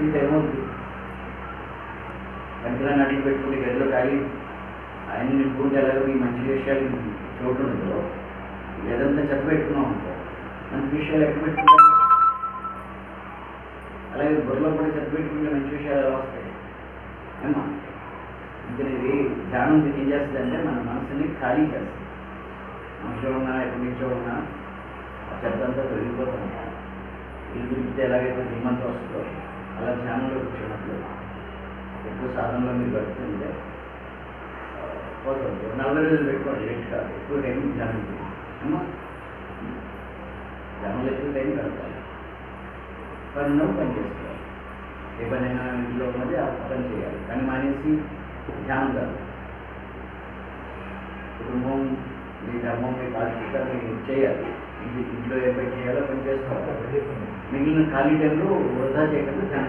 ఇంత ఏమవుతుంది గంటలను అడిగి పెట్టుకుంటే గదిలో కాగి ఆయన నింపుకుంటే ఎలాగో ఈ మంచి విషయాలు చోటు ఉండదు ఏదంతా చెప్ప పెట్టుకున్నాం అనుకో. మంచి విషయాలు ఎక్కడ పెట్టుకుంటాం? అలాగే బుర్రలో కూడా చెప్ప పెట్టుకుంటే మంచి విషయాలు ఎలా వస్తాయి? ఏమా ఇంకా ఇది ధ్యానం ఏం చేస్తుంది అంటే మన మనసుని ఖాళీ చేస్తుంది మనసులో ఉన్నా ఎక్కడి నుంచో ఉన్నా ఆ చెత్తంతా తొలగిపోతుంది. ఇల్లు తిరిగితే ఎలాగైతే ధీమంతో వస్తుందో అలా ధ్యానంలో కూర్చున్నప్పుడు ఎక్కువ సాధనలో మీరు గడుపుతుంటే పోతుంది నలభై రోజులు పెట్టుకోండి లేట్ కాదు. ఎక్కువ టైం ధ్యానం. అమ్మా ధ్యానంలో ఎక్కువ టైం గడపాలి. పని ఉన్నప్పుడు పని చేసుకోవాలి. ఏ పనైనా ఇంట్లో ఉన్నది ఆ పని చేయాలి. కానీ మానేసి ధ్యానం కాదు కుటుంబం మీ ధర్మం మీ బాధ్యత మీరు చేయాలి. ఇంటి ఇంట్లో ఏ పని చేయాలో పని చేసుకోవాలి. మిగిలిన ఖాళీ టైంలో వృధా చేయకుండా ధ్యానం